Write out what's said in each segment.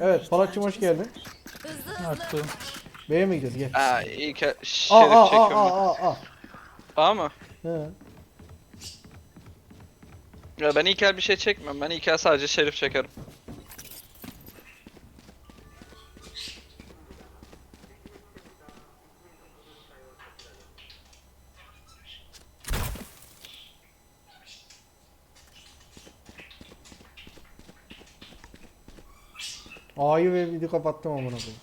Evet Polatçım hoş geldin. Attım. B'ye mi gideceğiz gel. Aa ilk el- Aa şerif aa aa çekiyorum. aa aa. aa. A mı? He. Ya ben ilk el bir şey çekmem. Ben ilk el sadece şerif çekerim. A'yı ve video kapattım amına koyayım.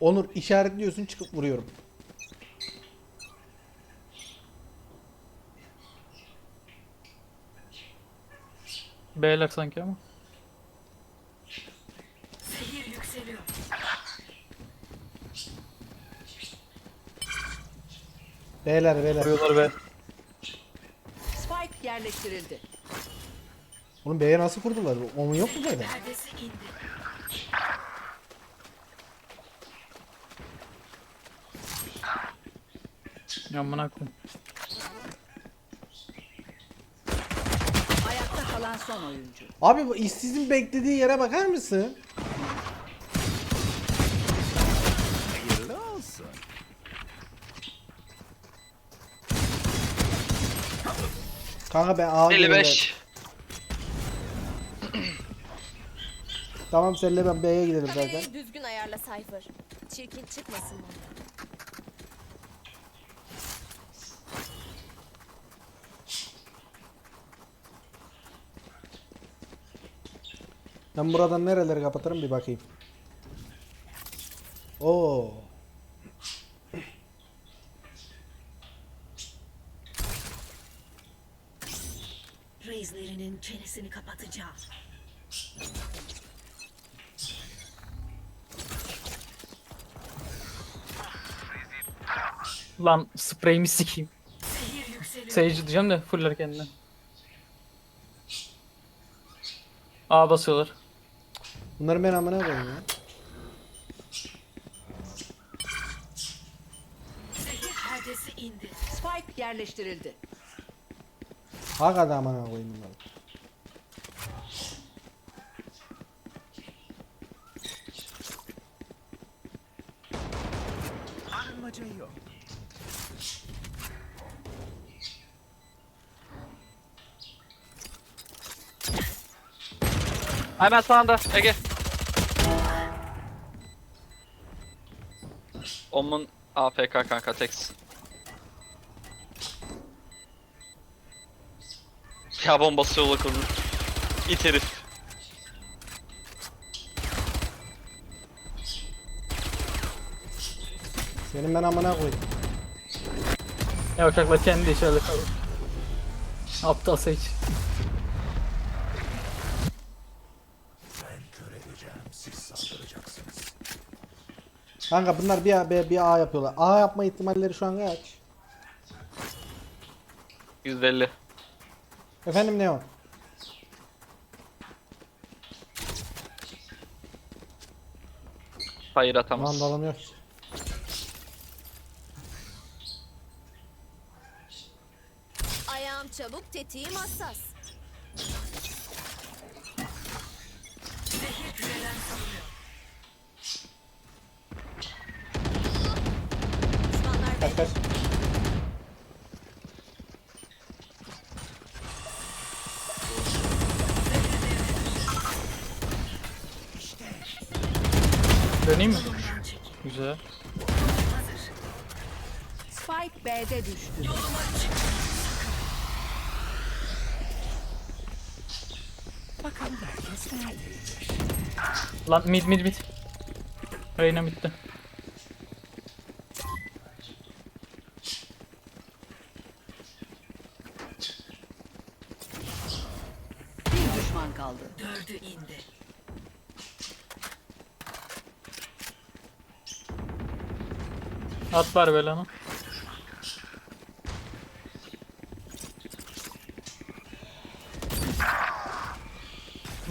Onur işaretliyorsun çıkıp vuruyorum. B'ler sanki ama. Beyler beyler. Vuruyorlar B. Spike yerleştirildi. Oğlum B'ye nasıl kurdular? Onun yok mu B'de? Amına koyayım. Ayakta kalan son oyuncu. Abi bu işsizin beklediği yere bakar mısın? Kanka ben A 55. Tamam senle ben B'ye gidelim zaten. Kamerayı düzgün ayarla Cypher. Çirkin çıkmasın bana. Ben buradan nereleri kapatırım bir bakayım. Oo. Reislerinin çenesini kapatacağım. Lan spreyimi sikeyim. Sage diyeceğim de fuller kendine. A basıyorlar. Bunları ben amına koyayım ya. Spike yerleştirildi. Hakikaten amına koyayım bunları. Hemen sağında Ege. Omun AFK kanka Tex. Ya bombası yola kurmuş. İt herif. Senin ben amına koyayım. Ya uçakla kendi işaret kalır. Aptal Sage. Kanka bunlar bir A, B, bir A yapıyorlar. A yapma ihtimalleri şu an kaç? 150. Efendim ne o? Hayır atamaz. Mandalım yok. Ayağım çabuk, tetiğim hassas. Spike B'de düştü. Bakalım herkes neredeymiş. Lan mid mid mid. Reyna midde. Bir düşman kaldı. Dördü indi. At var böyle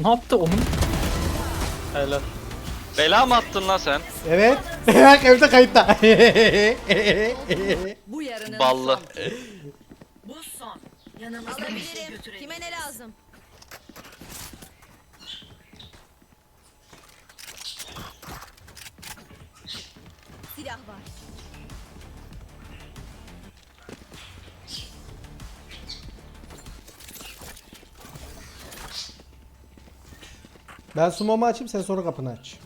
Ne yaptı onun? Helal. Bela mı attın lan sen? Evet. Bak evde kayıtta. Bu yarının Ballı. son. Bu son. Yanımızda bir şey Alabilirim. götürelim. Kime ne lazım? Ben sumomu açayım sen sonra kapını aç.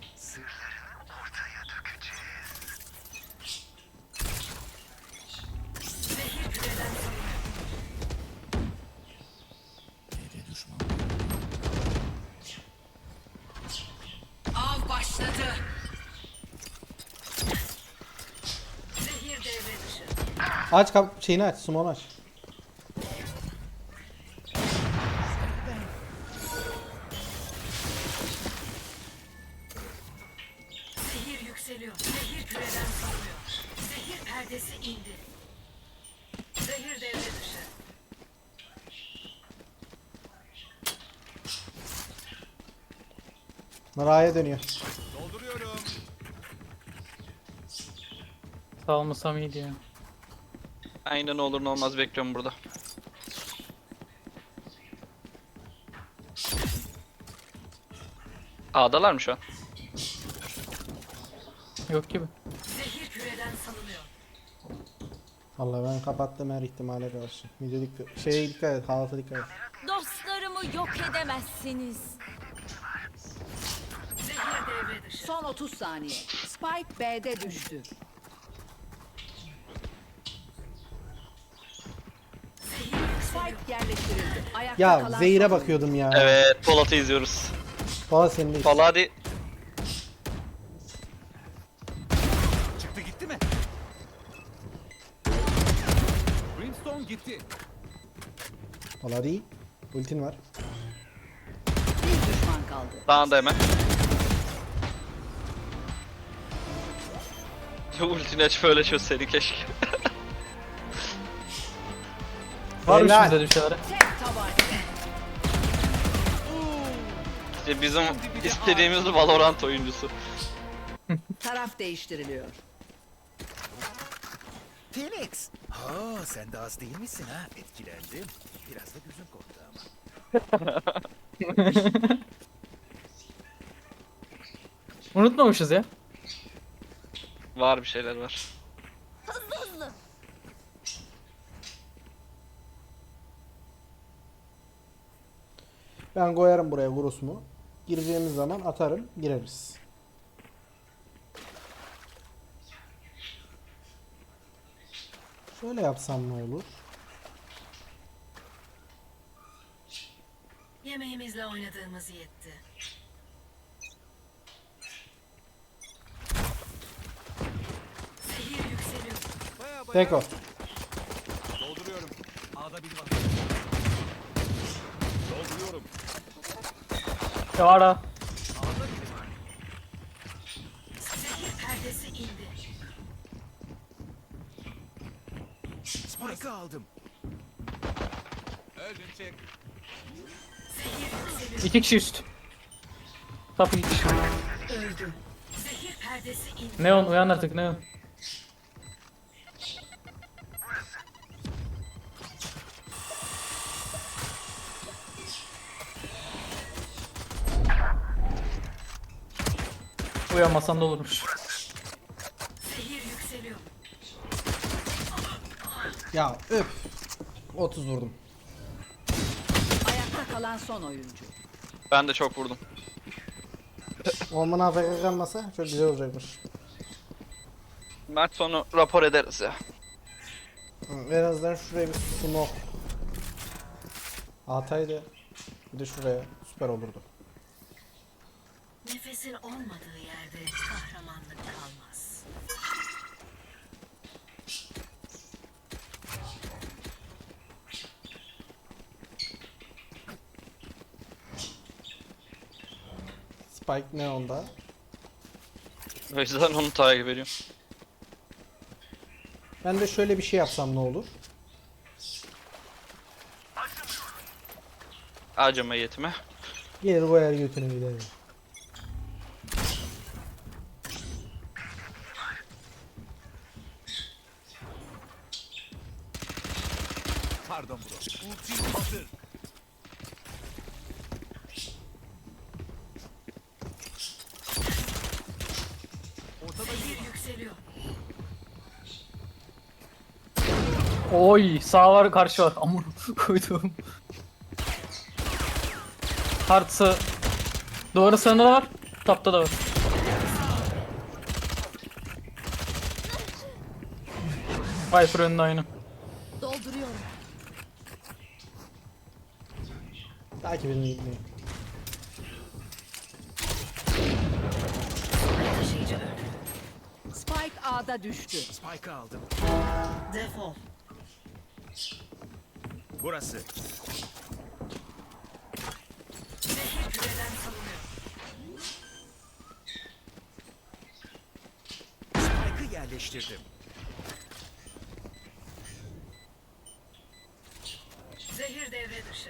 Aç kap şeyini aç sumonu aç. Yükseliyor. Zehir küreden salınıyor. Zehir perdesi indi. Zehir devre dışı. Naraya dönüyor. Salmasam iyiydi ya. Aynen ne olur ne olmaz bekliyorum burada. A'dalar mı şu an? Yok gibi. Zehir küreden salınıyor. Vallahi ben kapattım her ihtimale karşı. Video dikkat, şeye dikkat et, halata dikkat et. Dostlarımı yok edemezsiniz. Zehir devre dışı. Son 30 saniye. Spike B'de düştü. Spike yerleştirildi. Ayakta Ya kalan Zehir'e son bakıyordum ya. Evet Polat'ı izliyoruz. Valla senin değil. Polat hadi. Değil. Ultin var. Bir düşman kaldı. Dağında hemen. Ultini açıp öyle çözseydi keşke. Var Helal. üstümüzde bir şeyler. Tek tabanca. İşte bizim istediğimiz Valorant oyuncusu. Taraf değiştiriliyor. Phoenix. Ha sen de az değil misin ha? Etkilendim. Biraz da gözüm korktu ama. Unutmamışız ya. Var bir şeyler var. Ben koyarım buraya Gurus'umu. Gireceğimiz zaman atarım, gireriz. Şöyle yapsam ne olur? Yemeğimizle oynadığımız yetti. Zehir yükseliyor. Baya baya. Tek o. Dolduruyorum. A'da biri var. Dolduruyorum. Ya ara. A'da biri var. Zehir perdesi indi. Spike'ı aldım. Öldün çek. İki kişi üst. Top iki kişi. Neon uyan artık Neon. Uyanmasan da olurmuş. Ya öf. 30 vurdum. Kalan son oyuncu. Ben de çok vurdum. Orman AFK kalmasa çok güzel olacakmış. Maç sonu rapor ederiz ya. Hı, En azından şuraya bir smoke. Ataydı. Bir de şuraya. Süper olurdu. Nefesin olmadığı yerde kahramanlık kalmaz. Spike ne onda? O yüzden onu takip ediyorum. Ben de şöyle bir şey yapsam ne olur? Acıma yetme. Gelir koyar götünü gider. Oy sağ var karşı var. Amur koydum. Hartsı. Duvarın sağında da var. Tapta da var. Viper önünde aynı. Dolduruyorum. Takibini gitmeyin. Taşıyıcı öldü. Spike A'da düştü. Spike'ı aldım. Defol. Burası. Spike'ı yerleştirdim. Zehir devre dışı.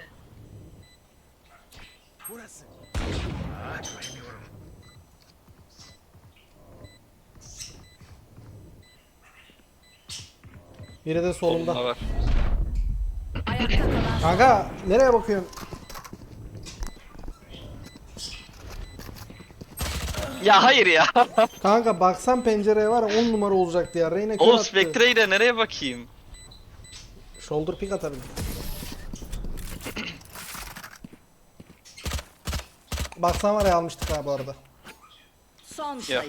Burası. Aa, göremiyorum. Biri de Solunda solumda. var. Kanka nereye bakıyorsun? Ya hayır ya. Kanka baksan pencereye var 10 numara olacaktı ya. Reyna kör Oğlum attı. Spectre'yi de nereye bakayım? Shoulder pick atarım. Baksan var ya almıştık ha bu arada. son sayı.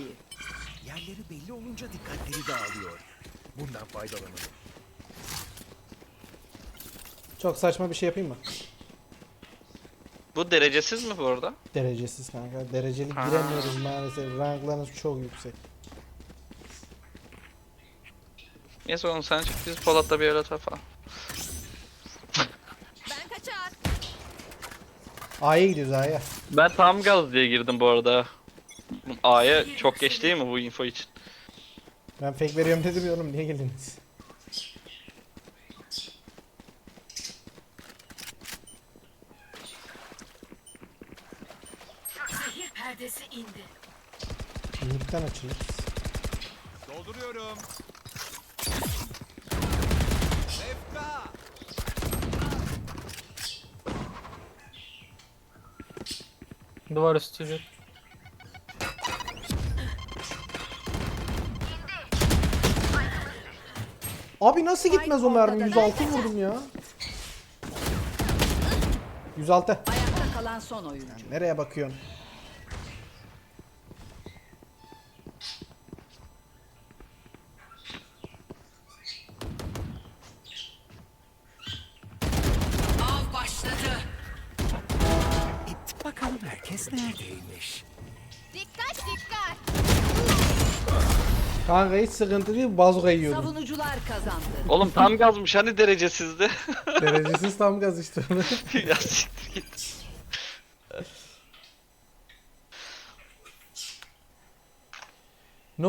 Yerleri belli olunca dikkatleri dağılıyor. Bundan faydalanalım. Çok saçma bir şey yapayım mı? Bu derecesiz mi bu arada? Derecesiz kanka. Dereceli Ha. giremiyoruz maalesef. Ranklarınız çok yüksek. Neyse oğlum sen çık biz Polat'la bir öyle atar falan. Ben kaçar. A'ya gidiyoruz A'ya. Ben tam gaz diye girdim bu arada. A'ya çok geç değil mi bu info için? Ben fake veriyorum dedim ya oğlum niye geldiniz? Zehir perdesi indi. Mid'den açılır. Dolduruyorum. Lefka. Duvar üstü jet. Abi nasıl gitmez o mermi? 106 vurdum ya. 106. Ayakta kalan son oyuncu. Nereye bakıyorsun? Herkes neredeymiş. Dikkat dikkat. Kanka hiç sıkıntı değil. Bazuka yiyordum. Savunucular kazandı. Oğlum tam gazmış hani derecesizdi. Derecesiz tam gaz işte. ya siktir git.